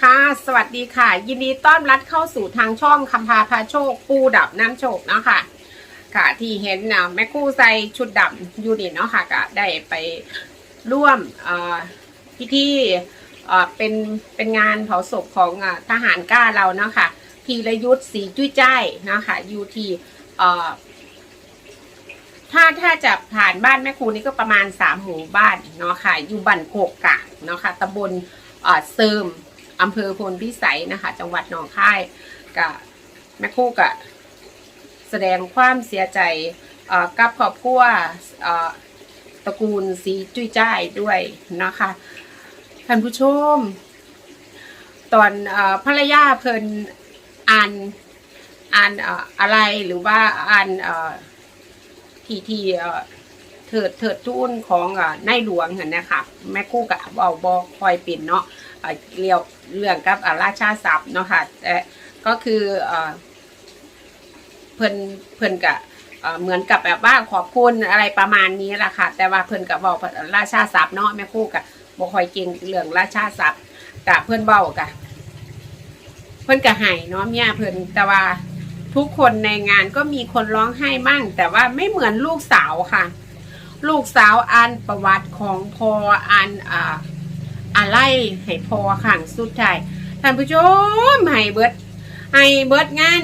ค่ะ สวัสดีค่ะ ยินดีต้อนรับเข้าสู่ทางช่องคำพาพาโชคปูดับน้ำโชคเนาะค่ะ ค่ะที่เห็นนะแม่กู้ใส่ชุดดำยูนิตเนาะค่ะก็ได้ไปร่วมพิธีเป็นเป็นงานเผาศพของอทหารกล้าเราเนาะค่ะพีรยุทธ์ศรีจุ้ยจ้ายนะค่ะอยู่ที่ถ้าถ้าจะผ่านบ้านแม่ครูนี่ก็ประมาณสามหมู่บ้านเนาะค่ะอยู่บันโคกกะเนาะค่ะตำบลเอ่อเซิม อำเภอพลพิสัยนะคะ จังหวัดหนองคายกับแม่ครูกะแสดงความเสียใจกับครอบครัวตระกูลสีจุ้ยจ้ายด้วยนะคะท่านผู้ชม ตอนอภรรยาเพิ่นอ่านอ่านออะไรหรือว่าอ่านทีทีเถิดเถิดทุนของอ่าในหลวงเห็นนะคะแม่กู้กับเอาบอคอยเป็นเนาะ เอ่อเรียวเรื่องกับราชาศัพท์เนาะค่ะแต่ก็คือเอ่อเพิ่นเพิ่นกับเหมือนกับแบบว่าขอบคุณอะไรประมาณนี้แหละค่ะ แต่ว่าเพิ่นกับบอกราชาศัพท์เนาะแม่กู้กับบอคอยเก่งเรื่องราชาศัพท์กับเพิ่นเบากับเพิ่นกับไห้เนาะเมียเพิ่นแต่ว่าทุกคนในงานก็มีคนร้องไห้มั่ง แต่ว่าไม่เหมือนลูกสาวค่ะ ลูกสาวอ่านประวัติของพออ่านอ่า อะไรให้พอขังสุดท้ายท่านผู้ชมให้เบิดให้เบิดงาน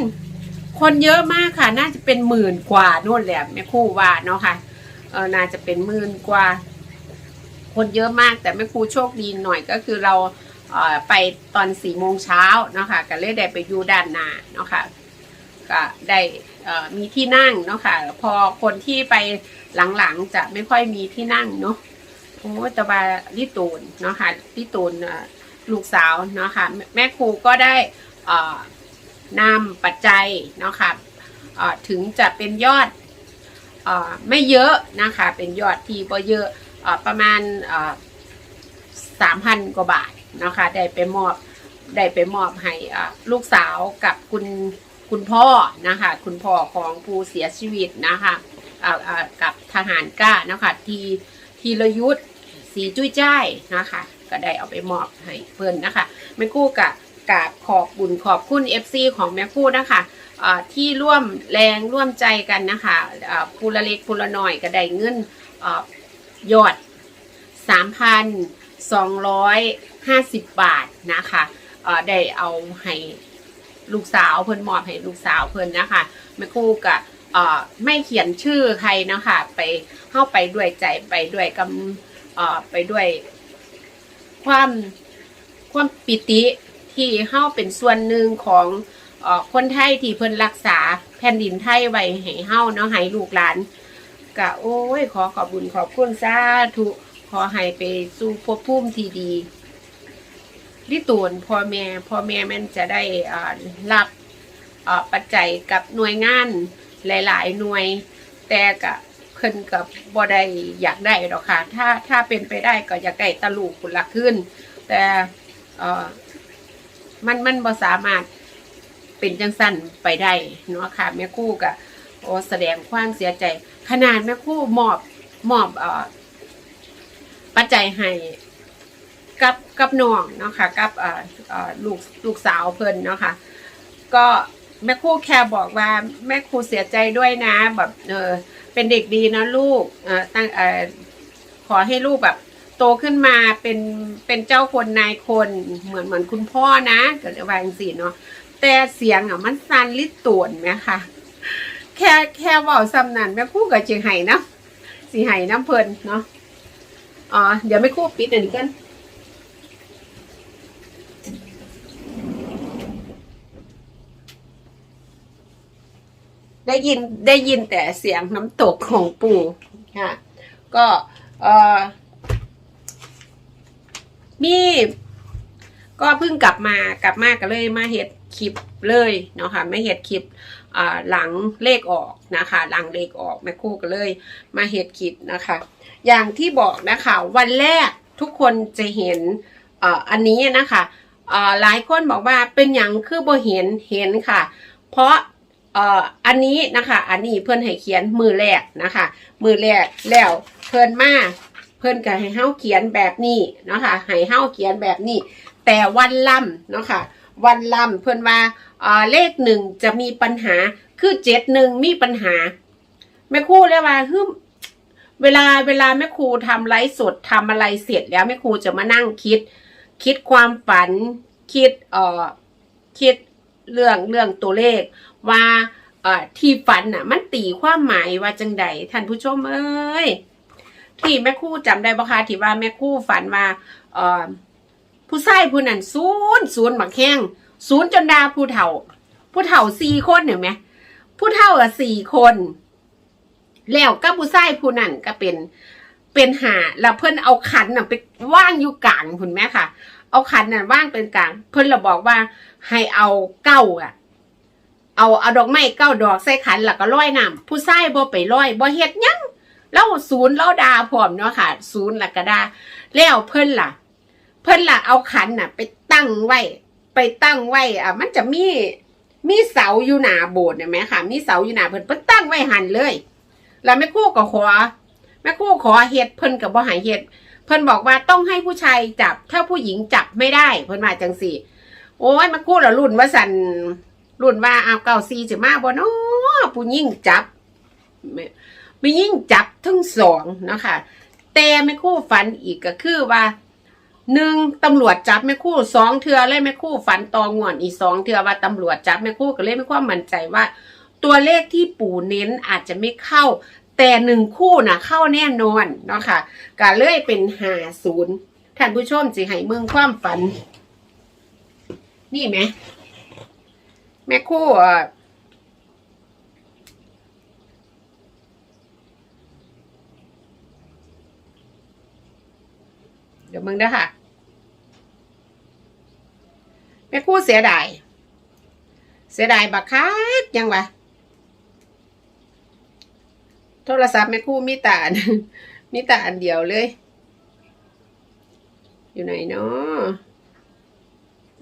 คนเยอะมากค่ะ น่าจะเป็นหมื่นกว่านู่นแหละแม่ครู่ว่าเนาะค่ะเออน่าจะเป็นหมื่นกว่า คนเยอะมากแต่แม่ครูโชคดีหน่อยก็คือเราเอ่อไปตอนสี่โมงเช้าเนาะค่ะก็เลยได้ไปอยู่ด้านหน้าเนาะค่ะก็ได้เอ่อมีที่นั่งเนาะค่ะ พอคนที่ไปหลังๆจะไม่ค่อยมีที่นั่งเนาะ โอ้ตะบาลิตูนเนาะค่ะลิตูนลูกสาวเนาะค่ะแม่ครูก็ได้นำปัจจัยเนาะค่ะเอ่อถึงจะเป็นยอดอไม่เยอะนะคะเป็นยอดที่บ่เยอะอ่อประมาณสามพันกว่าบาทนะคะได้ไปมอบได้ไปมอบให้ลูกสาวกับคุณคุณพ่อนะคะคุณพ่อของผู้เสียชีวิตนะคะกับทหารกล้านะคะทีทีรยุทธ์ สีจุ้ยจ้ายนะคะ ก็ได้เอาไปมอบให้เพื่อนนะคะแม่กู้กับกราบขอบบุญขอบคุณ FC ของแม่กู้นะคะที่ร่วมแรงร่วมใจกันนะคะอ่าผู้ละเล็กผู้ละน้อยก็ได้เงินอ่ายอด 3,250 บาทนะคะได้เอาให้ลูกสาวเพิ่นมอบให้ลูกสาวเพิ่นนะคะแม่ครูกะเอ่อไม่เขียนชื่อใครนะคะไปเข้าไปด้วยใจไปด้วยกำ อ่อไปด้วย ความความปิติที่เข้าเป็นส่วนหนึ่งของออคนไทยที่เพิ่นรักษาแผ่นดินไทยไว้ให้เฮาเนาะให้ลูกหลานกะโอ้ย ขอขอบบุญขอบคุณสาธุขอให้ไปสู่ภพภูมิที่ดีลิตูนพ่อแม่พ่อแม่แมันจะได้รับปัจจัยกับหน่วยงานหลาย ๆ หน่วยแต่กับเพิ่นกับบ่ได้อยากได้หรอกค่ะ ถ้าถ้าเป็นไปได้ก็อยากได้ตะลูกคุณละขึ้น แต่เออมันมันบ่สามารถเป็นจังสั้นไปได้เนาะค่ะแม่คู่กับโอ้แสดงความเสียใจ ขนาดแม่คู่มอบมอบเออปัจจัยให้กับกับน้องเนาะค่ะกับเออเออลูกลูกสาวเพิ่นเนาะค่ะก็แม่ครูแค่บอกว่าแม่ครูเสียใจด้วยนะแบบเออ เป็นเด็กดีนะลูกอ่ตั้งอขอให้ลูกแบบโตขึ้นมาเป็นเป็นเจ้าคนนายคนเหมือนเหมือนคุณพ่อนะเก็จะว่าจังซี่เนาะแต่เสียงอะมันสั่นลิดต่วนไหมคะแค่แค่เว่าซ้ำนั้นแม่ครูก็จึงไห้นะสิไห้น้ำเพลินเนาะอ๋อเดี๋ยวแม่ครูปิดอันนี้กัน ได้ยินได้ยินแต่เสียงน้ำตกของปู่ค่ะก็เออมีก็เพิ่งกลับมากลับมาก็เลยมาเห็ดคลิปเลยเนาะค่ะไม่เห็ดคลิปหลังเลขออกนะคะ หลังเลขออกแม่คู่ก็เลยมาเห็ดคลิปนะคะ อย่างที่บอกนะคะวันแรกทุกคนจะเห็นออันนี้นะคะหลายคนบอกว่าเป็นอย่างคือบ่เห็นเห็นค่ะ เพราะ เอ่ออันนี้นะคะ อันนี้เพื่อนให้เขียนมือแรกนะคะ มือแรกแล้วเพื่อนมาเพิ่อนก็ให้เฮาเขียนแบบนี้นะคะให้เฮาเขียนแบบนี้ แต่วันล่ำเนาะค่ะวันล่ำเพิ่อนว่าเอ่อเลขหนึ่งจะมีปัญหาคือเจ็ดหนึ่งมีปัญหาแม่ครูเลยว่าฮึเวลาเวลาแม่ครูทำไลฟ์สดทำอะไรเสร็จแล้วแม่ครูจะมานั่งคิด คิดความฝัน คิดเอ่อคิด เรื่องเรื่องตัวเลขว่าที่ฝันน่ะ มันตีความหมายว่าจังใดท่านผู้ชมเอ้ยที่แม่คู่จำได้บ่คะที่ว่าแม่คู่ฝันว่าเออผู้ชายผู้นั้นศูนย์ศูนย์บักแข้งศูนย์จนดาผู้เฒ่า ผู้เฒ่าสี่คนเห็นไหมผู้เฒ่าอะสี่คน แล้วก็ผู้ชายผู้นั้นก็เป็นเป็นหาแล้วเพิ่นเอาขันน่ะไปว่างอยู่กลางคุณแม่ค่ะ เอาขันน่ะว่างเป็นกลาง เพิ่นเราบอกว่า ให้เอาเก้าอะ เอาเอาดอกไม้เก้าดอกใส่ขันแล้วก็ร้อยน้ำผู้ชายบ่ไปร้อยบ่เฮ็ดยังแล้วศูนย์แล้วดาพร้อมเนาะค่ะ ศูนย์ล้วก็ดาแล้วเพิ่นล่ะ เพิ่นล่ะเอาขันน่ะ ไปตั้งไว้ ไปตั้งไว้อะมันจะมีมีเสาอยู่หนาโบสถ์เห็นไหมค่ะ มีเสาอยู่หนาเพิ่นเพิ่นตั้งไว้หันเลย แล้วแม่คู่ก็ขอแม่คู่ขอเฮ็ดเพิ่นก็บ่ให้เฮ็ดเพิ่นบอกว่าต้องให้ผู้ชายจับ ถ้าผู้หญิงจับไม่ได้ เพิ่นว่าจังสี่ โอ้ยม่ครู่ละรุ่นว่าสันรุ่นว่าเอาเก้าซีสิมาบ่เนาะผู้หญิงจับไม่ไม่ยิ่งจับทั้งสองนะคะแต่แม่คู่ฝันอีกก็คือว่าหนึ่งตำรวจจับแม่คู่สองเทือเลยแม่คู่ฝันตองวนอีสองเทือว่าตำรวจจับแม่คู่ก็เลยไม่ความมั่นใจว่า ตัวเลขที่ปู่เน้นอาจจะไม่เข้า แต่หนึ่งคู่นะเข้าแน่นอนเนาะค่ะก็เลยเป็นหาศูนย์ท่านผู้ชมสิให้เมืองความฝัน นี่ไหมแม่คู่เอ่อเดี๋ยวมึงเด้ค่ะแม่คู่เสียดาย เสียดายบักคักยังวะโทรศัพท์แม่คู่มีต่อันมีต่อันเดียวเลย อยู่ไหนเนาะ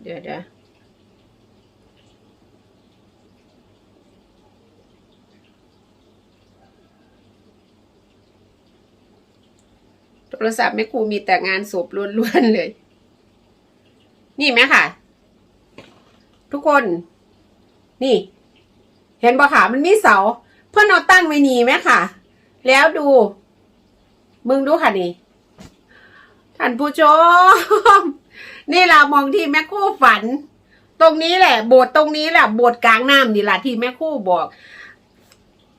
เดี๋ยวเดี๋ยว โทรศัพท์แม่ครูมีแต่งานศพล้วนๆเลย นี่ไหมค่ะ ทุกคน นี่ เห็นปะค่ะ มันมีเสา เพื่อนเอาตั้งไว้นี่ไหมค่ะ แล้วดู มึงดูค่ะนี่ท่านผู้ชม นี่เรามองที่แม่คู่ฝัน ตรงนี้แหละ โบสถ์ตรงนี้แหละโบสถ์กลางน้ำนี่แหละที่แม่คู่บอก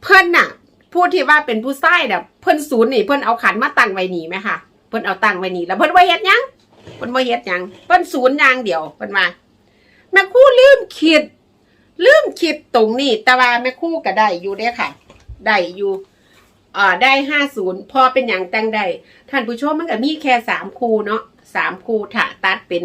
เพื่อนน่ะ พูดที่ว่าเป็นผู้ใต้เน่ะเพื่อนศูนย์นี่เพื่อนเอาขันมาตั้งไว้นี่ไหมค่ะเพื่อนเอาตั้งไว้นี่แล้วเพื่อนว่าเฮ็ดยังเพื่อนว่าเฮ็ดยังเพื่อนศูนย์ยางเดียวเพื่นว่าแม่คู่ลืมคิดลืมคิดตรงนี้ แต่ว่าแม่คู่ก็ได้อยู่เด้ค่ะ ได้อยู่อ่าได้ห้าศูนย์พอเป็นอย่างแตงได้ท่านผู้ชมมันก็มีแค่สามคูเนาะสามคูถ้าตัดเป็น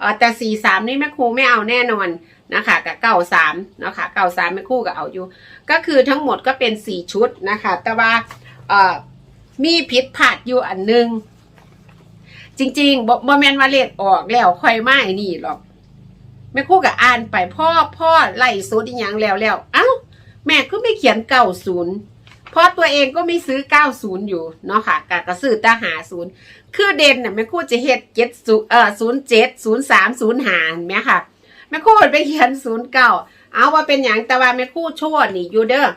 อ่อแต่สี่สามนี่แม่ครูไม่เอาแน่นอน นะคะกับเก้าสามเนาะค่ะเก้าสามแม่ครูก็เอาอยู่ ก็คือทั้งหมดก็เป็นสี่ชุดนะคะ แต่ว่าเอ่อมีผิดพลาดอยู่อันหนึง จริงๆบ่บ่แมนวาเลขออกแล้วค่อยมาไอ้นี่หรอกแม่คู่ก็อ่านไปพ่อพ่อไล่สูตรอีหยังแล้วแล้วเอ้าแม่ก็ไม่เขียนเก้าศูนย์เพราะตัวเองก็ไม่ซื้อเก้าศูนย์อยู่เนาะค่ะกก็ซื้อตาหาศูนย์คือเด่นน่ะแม่คู่จะเฮ็ดเจ็ดศูนย์เอ่อศูนย์เจ็ดศูนย์สามศูนย์หาแม่ค่ะ แม่คู่ไปเขียนศูนย์เก้าเอาว่าเป็นอย่างแต่ว่าแม่คู่โชว์นี่อยู่เด้อ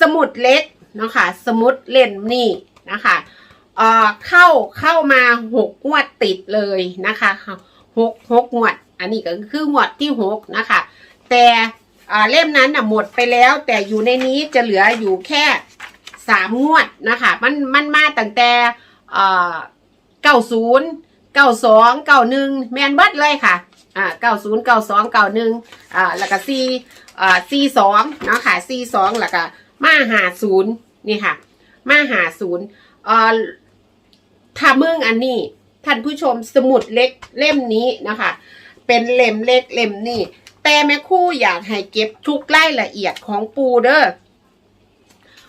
สมุดเล็กเนาะค่ะสมุดเล่มนี่นะคะเอ่อเข้าเข้ามาหกงวดติดเลยนะคะหกหกงวด อันนี้ก็คืองวดที่หกนะคะ แต่อ่าเล่มนั้นน่ะหมดไปแล้ว แต่อยู่ในนี้จะเหลืออยู่แค่สามงวดนะคะมันมันมาตั้งแต่เก้าศูนย์เก้าสองเก้าหนึ่งแมนเบิดเลยค่ะ อ่าเก้าศูนย์เก้าสองเก้าหนึ่งอ่าแล้วก็ซีอ่าซีสองเนาะค่ะซีสองแล้วก็มาหาศูนย์นี่ค่ะ มาหาศูนย์อ่าถ้ามึงอันนี้ท่านผู้ชมสมุดเล็กเล่มนี้นะคะ เป็นเล่มเล็กเล่มนี้ แต่แม่คู่อยากให้เก็บทุกรายละเอียดของปูเด้อ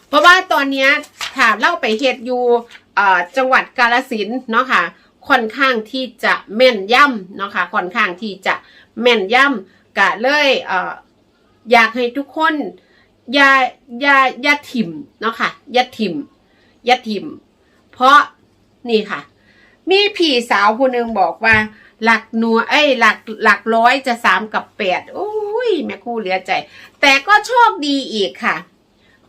เพราะว่าตอนนี้ถ้าเล่าไปเฮ็ดอยู่อ่อจังหวัดกาลสินเนาะค่ะ ค่อนข้างที่จะแม่นย่ำเนาะค่ะค่อนข้างที่จะแม่นย่ำกะเลยเอ่ออยากให้ทุกคนอย่าอย่าอย่าถิ่มเนาะค่ะอย่าถิ่มอย่าถิ่ม เพราะนี่ค่ะ มีพี่สาวผู้หนึ่งบอกว่า หลักหนัวเอ้ยหลักหลักร้อยจะสามกับแปดโอ้ยแม่คู่เหลือใจ แต่ก็โชคดีอีกค่ะ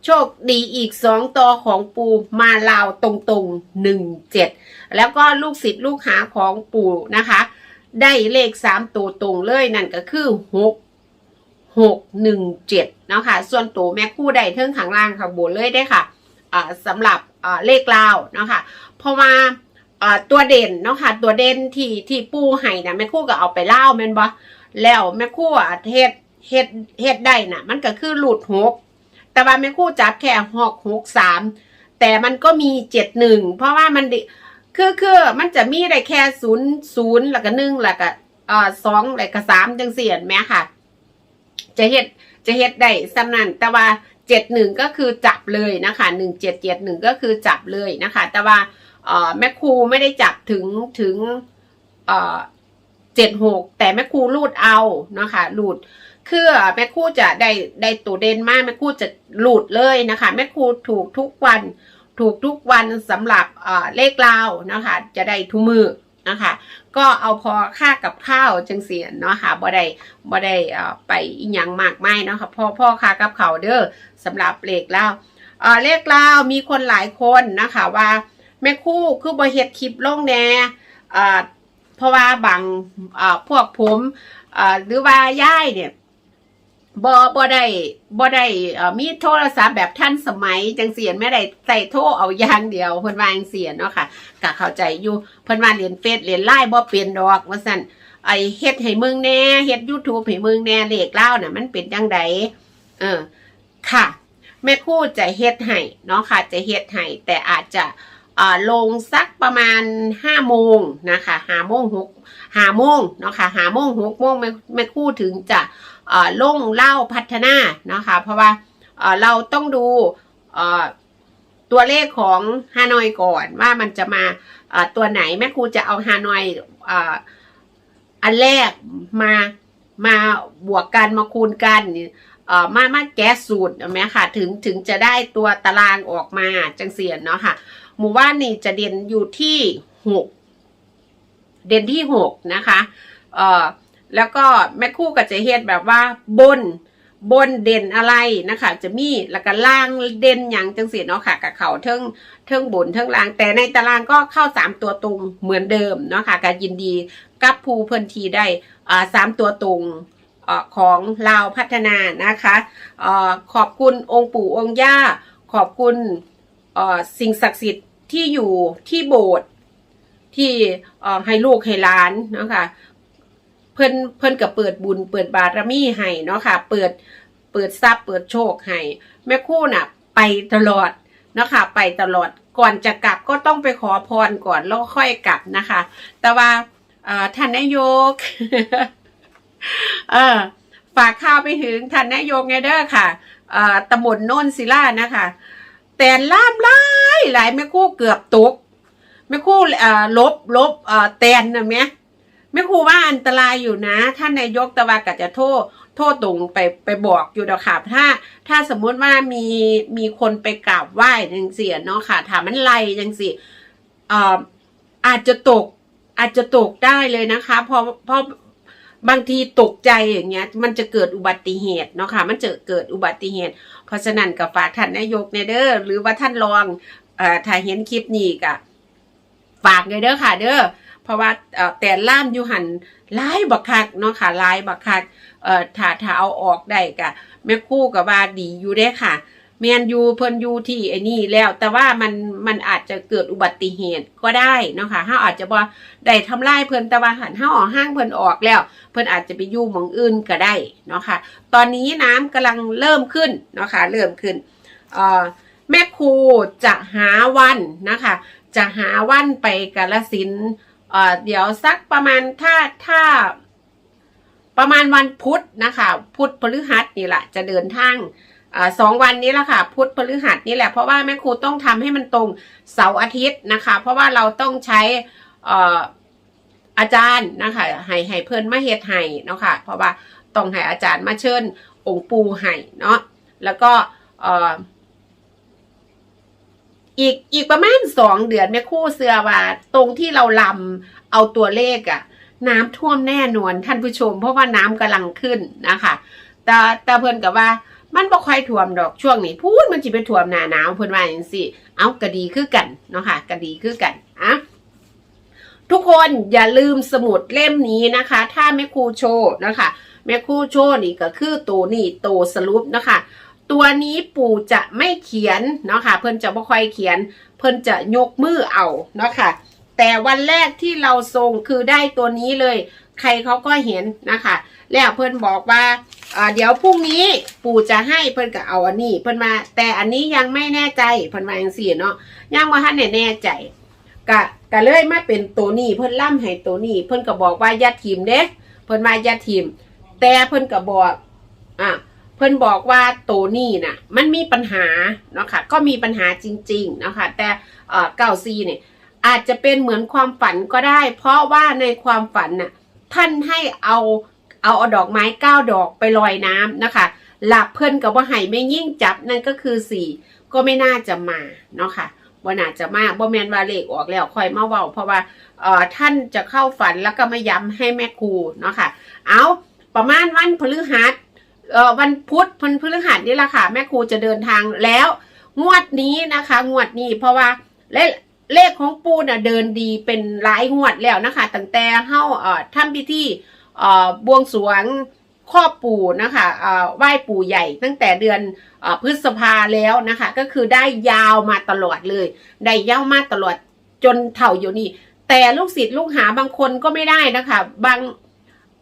โชคดีอีกสองตัวของปู่มาลาวตรงๆหนึ่งเจ็ดแล้วก็ลูกศิษย์ลูกหาของปู่นะคะ ได้เลขสามตัวตรงเลยนั่นก็คือหกหกหนึ่งเจ็ดนะคะส่วนตัวแม่คู่ได้เทิงข้างล่างข้างบนเลยได้ค่ะสำหรับเลขลาวนะคะเพราะว่าตัวเด่นเนาะค่ะตัวเด่นที่ที่ปูให้นะแม่คู่ก็เอาไปเล่าแม่นบ่แล้วแม่คู่เฮ็ดเฮ็ดเฮ็ดได้น่ะ มันก็คือหลุดหก แต่ว่าแม่คู่จับแค่หกหกสามแต่มันก็มีเจ็ดหนึ่งเพราะว่ามันคือคือมันจะมีได้แค่ศูนย์ศูนย์แล้วก็หนึ่งแล้วก็อ่าสองแล้วก็สามจังเสียนแม่ค่ะ จะเฮ็ดจะเฮ็ดได้สำนันแต่ว่าเจ็ดหนึ่งก็คือจับเลยนะคะหนึ่งเจ็ดเจ็ดหนึ่งก็คือจับเลยนะคะ แต่ว่าแม่ครูไม่ได้จับถึงถึงเอ่อเจ็ดหกแต่แม่ครูรูดเอานะคะรูด คือแม่ครูจะได้ได้ตัวเด่นมากแม่ครูจะรูดเลยนะคะแม่ครูถูกทุกวันถูกทุกวันสำหรับเอ่อเลขลาวนะคะ จะได้ทุกมือนะคะ ก็เอาพอค่ากับข้าวจังเสียนเนาะค่ะบ่ได้บ่ได้เอ่อไปอีหยังมากมายเนาะค่ะพ่อพ่อค่ากับเขาเด้อสำหรับเลขลาวเอ่อเลขลาวมีคนหลายคนนะคะว่าแม่คู่คือบ่เฮ็ดคลิปลงแน่เอ่อเพราะว่าบางเอ่อพวกผมเอ่อหรือว่าย่ายเนี่ย บ่บ่ได้บ่ได้มีโทรศัพท์แบบทันสมัยจังเสียนไม่ได้ใส่โทรเอาอย่างเดียวเพิ่นว่าจังเสียนเนาะค่ะก็เข้าใจอยู่เพิ่นว่าเรียนเฟซเรียนไลน์บ่เป็นดอกว่าซั่นไอเฮ็ดให้มึงแน่เฮ็ด YouTube ให้มึงแน่เลขเล่าวน่ะ มันเป็นจังไดเออ ค่ะ แม่คู่จะเฮ็ดให้เนาะค่ะ จะเฮ็ดให้แต่อาจจะอ่าลงสักประมาณห้าโมงนะคะห้าโมงหกห้าโมงเนาะค่ะห้าโมงหกโมงไม่ไม่คู่ถึงจะ ลงเล่าพัฒนานะคะเพราะว่าเราต้องดูตัวเลขของฮานอยก่อนว่ามันจะมาตัวไหนแม่ครูจะเอาฮานอยอ,อันแรกมามาบวกกันมาคูณกันมามาแก้สูตรไหมค่ะถึงถึงจะได้ตัวตารางออกมาจังเสียนเนาะค่ะหมู่บ้านนี่จะเด่นอยู่ที่หกเด่นที่หกนะคะเอ่อ แล้วก็แม่คู่ก็จะเฮ็ดแบบว่าบนบนเด่นอะไรนะคะ จะมีแล้วก็ล่างเด่นอย่างจังสีเนาะค่ะกับเขาเทิงเทิงบนเทิงล่าง แต่ในตารางก็เข้าสามตัวตรงเหมือนเดิมเนาะค่ะก็ยินดีกับภูเพิ่นทีได้อ่าสามตัวตรงอของลาวพัฒนานะคะอขอบคุณองค์ปู่องค์ย่า ขอบคุณสิ่งศักดิ์สิทธิ์ที่อยู่ที่โบสถ์ที่ให้ลูกให้หลานเนาะค่ะ พิ่นเพิ่นก็เปิดบุญเปิดบารมีให้เนาะค่ะ เปิดเปิดทรัพย์เปิดโชคให้แม่คู่น่ะ ไปตลอดเนาะค่ะ ไปตลอดก่อนจะกลับก็ต้องไปขอพรก่อนแล้วค่อยกลับนะคะ แต่ว่าท่านนายกเออฝากข่าวไปถึงท่านนายกไงเด้อค่ะตำบลโน่นศิลานะคะ แต่ล่ามหลายหลายแม่คู่เกือบตกแม่คู่ลบลบแตนนะแม่ แม่ครูว่าอันตรายอยู่นะ ท่านนายกตะวากัจะโทษ โทษตรงไปไปบอกอยู่ดอกค่ะถ้า ถ้าสมมุติว่ามีมีคนไปกราบไหว้จังเสียเนาะค่ะถามมันไล่จังสิเอ่ออาจจะตก อาจจะตกได้เลยนะคะเพราะเพราะบางทีตกใจอย่างเงี้ย มันจะเกิดอุบัติเหตุเนาะค่ะ มันจะเกิดอุบัติเหตุ เพราะฉะนั้นกับฝากท่านนายกเนี่ยเด้อหรือว่าท่านรองเอ่อถ้าเห็นคลิปนี้ก็ฝากเลยเด้อค่ะ เด้อ ราะว่าแต่ล่ามอยู่หันลายบักคักเนาะค่ะลายบักคักเอ่อถ้าถ้าเอาออกได้กะแม่ครู่กับว่าดีอยู่ได้ค่ะแมนยูเพิ่นอยู่ที่ไอ้นี่แล้ว แต่ว่ามันมันอาจจะเกิดอุบัติเหตุก็ได้เนาะค่ะเฮาอาจจะบ่ได้ทำลายเพิ่นแต่ว่าหันเฮาออกห้างเพิ่นออกแล้ว เพิ่นอาจจะไปอยู่หมองอื่นก็ได้เนาะค่ะ ตอนนี้น้ำกำลังเริ่มขึ้นเนาะค่ะเริ่มขึ้นเอ่อแม่ครูจะหาวันนะคะ จะหาวันไปกาลสิน เอ่อเดี๋ยวสักประมาณถ้าถ้า ประมาณวันพุธนะคะ พุธพฤหัสนี่แหละจะเดินทางอสองวันนี้แหละค่ะ พุธพฤหัสนี่แหละเพราะว่าแม่ครูต้องทำให้มันตรงเสาร์อาทิตย์นะคะ เพราะว่าเราต้องใช้อออาจารย์นะคะให้ให้เพื่อนมาเฮ็ดให้เนาะค่ะ เพราะว่าต้องให้อาจารย์มาเชิญองค์ปูให้เนาะแล้วก็เอ่อ อีกอีกประมาณสองเดือนแม่คู่เสือว่า ตรงที่เราลำเอาตัวเลขอะน้ำท่วมแน่นอนท่านผู้ชม เพราะว่าน้ำกำลังขึ้นนะคะแต่แต่เพิ่นกับว่ามันบ่ค่อยท่วมดอกช่วงนี้ พูดมันสิไปท่วมหน้าหนาวเพิ่นว่าอย่างซี่เอาก็ดีคือกันเนาะค่ะก็ดีคือกันอะทุกคนอย่าลืมสมุดเล่มนี้นะคะ ถ้าแม่ครูโชว์นะคะแม่ครู่โชว์นี่ก็คือตัวนี่ตัวสรุปนะคะ ตัวนี้ปู่จะไม่เขียนเนาะค่ะ เพิ่นจะไม่ค่อยเขียน เพิ่นจะยกมือเอาเนาะค่ะ แต่วันแรกที่เราทรงคือได้ตัวนี้เลย ใครเขาก็เห็นนะคะ แล้วเพิ่นบอกว่าอ่าเดี๋ยวพรุ่งนี้ปู่จะให้เพิ่นก็เอาอันนี้ เพิ่นมา แต่อันนี้ยังไม่แน่ใจเพิ่นมาอย่างสี่เนาะยังว่าท่านแน่ใจกะกะเลยมาเป็นตัวนี้เพิ่นล่ำให้ตัวนี้ เพิ่นก็บอกว่าย่าทีมเด้เพิ่นว่าย่าทีม แต่เพิ่นก็บอกอะ เพิ่นบอกว่าตัวนี้น่ะมันมีปัญหาเนาะค่ะก็มีปัญหาจริงๆเนาะค่ะแต่เก้าซีเนี่ยอาจจะเป็นเหมือนความฝันก็ได้ เพราะว่าในความฝันน่ะท่านให้เอาเอาเอาดอกไม้เก้าดอกไปลอยน้ำนะคะหลับเพิ่นกับว่าไห้ไม่ยิ่งจับนั่นก็คือสี่ก็ไม่น่าจะมาเนาะค่ะว่าน่าจะมาบ่แมนวาเลขออกแล้วคอยมาเว้าเพราะว่าเอ่อท่านจะเข้าฝันแล้วก็มาย้ำให้แม่ครูเนาะค่ะเอาประมาณวันพฤหัส วันพุธพันพฤหัสนี่แหละค่ะ แม่ครูจะเดินทางแล้ว งวดนี้นะคะ งวดนี้เพราะว่าเลขเลขของปูน่ะเดินดีเป็นหลายงวดแล้วนะคะตั้งแต่เฮาเอ่อทำพิธีเอ่อบวงสรวงครอบปู่นะคะเอ่อไหว้ปู่ใหญ่ตั้งแต่เดือนเอ่อพฤษภาแล้วนะคะ ก็คือได้ยาวมาตลอดเลย ได้ยาวมาตลอดจนเท่าอยู่นี่ แต่ลูกศิษย์ลูกหาบางคนก็ไม่ได้นะคะ บาง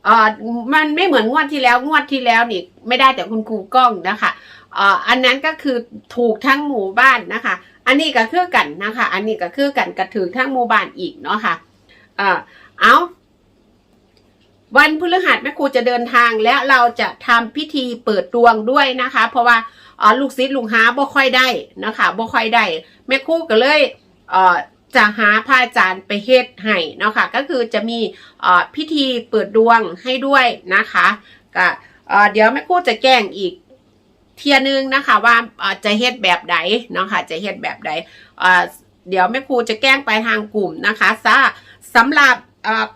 เอ่อมันไม่เหมือนงวดที่แล้วงวดที่แล้วนี่ไม่ได้แต่คุณครูกล้องนะคะเอ่ออันนั้นก็คือถูกทั้งหมู่บ้านนะคะ อันนี้ก็คือกันนะคะ อันนี้ก็คือกันกระถือทั้งหมู่บ้านอีกเนาะค่ะเอ่อเอาวันพฤหัสแม่ครูจะเดินทางและเราจะทำพิธีเปิดดวงด้วยนะคะ เพราะว่าอ่อลูกศิษย์ลูกหาบ่ค่อยได้นะคะบ่ค่อยได้แม่ครูก็เลยเอ่อ จะหาพระอาจารย์ไปเฮ็ดให้เนาะค่ะก็คือจะมีพิธีเปิดดวงให้ด้วยนะคะก็เดี๋ยวแม่ครูจะแจ้งอีกเทียนึงนะคะว่าจะเฮ็ดแบบใดเนาะค่ะจะเฮ็ดแบบใดเดี๋ยวแม่ครูจะแจ้งไปทางกลุ่มนะคะซะสำหรับ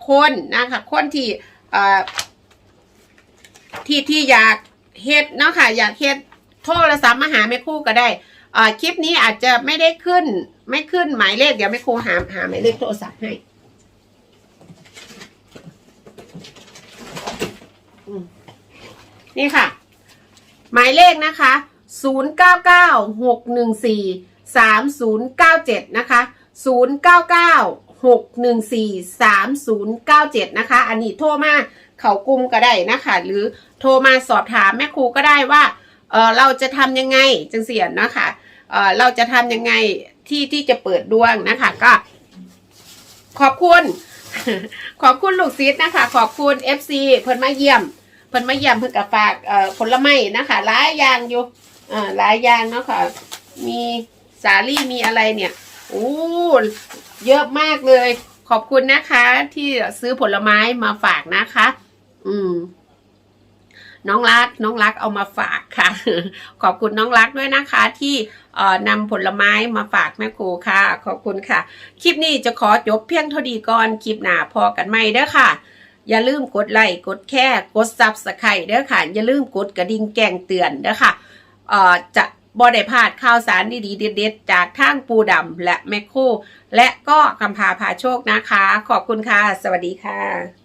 คนนะคะคนที่ที่ที่อยากเฮ็ดเนาะค่ะอยากเฮ็ดโทรศัพท์มาหาแม่ครูก็ได้คลิปนี้อาจจะไม่ได้ขึ้น ไม่ขึ้นหมายเลขเดี๋ยวไม่ครูหาหาหมายเลขโทรศัพท์ให้นี่ค่ะ หมายเลขนะคะศูนย์เก้าเก้าหกหนึ่งสี่สามศูนย์เก้าเจ็ดนะคะศูนย์เก้าเก้าหกหนึ่งสี่สามศูนย์เก้าเจ็ดนะคะ อันนี้โทรมาเขากลุ่มก็ได้นะคะ หรือโทรมาสอบถามแม่ครูก็ได้ว่า เออเราจะทำยังไงจังเสียนนะคะ เออเราจะทำยังไง ที่ที่จะเปิดดวงนะคะ ก็ ขอบคุณ ขอบคุณลูกศิษย์นะคะ ขอบคุณ FC เพิ่นมาเยี่ยม เพิ่นมาเยี่ยมเพิ่นกับฝากผลไม้นะคะหลายอย่างอยู่หลายอย่างเนาะค่ะ มีสาลี่มีอะไรเนี่ยโอ้เยอะมากเลย ขอบคุณนะคะ ที่ซื้อผลไม้มาฝากนะคะ อืม น้องรักน้องรักเอามาฝากค่ะ ขอบคุณน้องรักด้วยนะคะที่นำผลไม้มาฝากแม่ครูค่ะ ขอบคุณค่ะ คลิปนี้จะขอจบเพียงเท่าดีก่อนคลิปหน้าพอกันไหมเด้อค่ะ อย่าลืมกดไลค์กดแค่กดซับสไครต์เด้อค่ะ อย่าลืมกดกระดิ่งแจ้งเตือนเด้อค่ะจะบ่ได้พลาดข่าวสารดีๆเด็ดๆจากทางปูดำและแม่ครูและก็คำพาพาโชคนะคะ ขอบคุณค่ะ สวัสดีค่ะ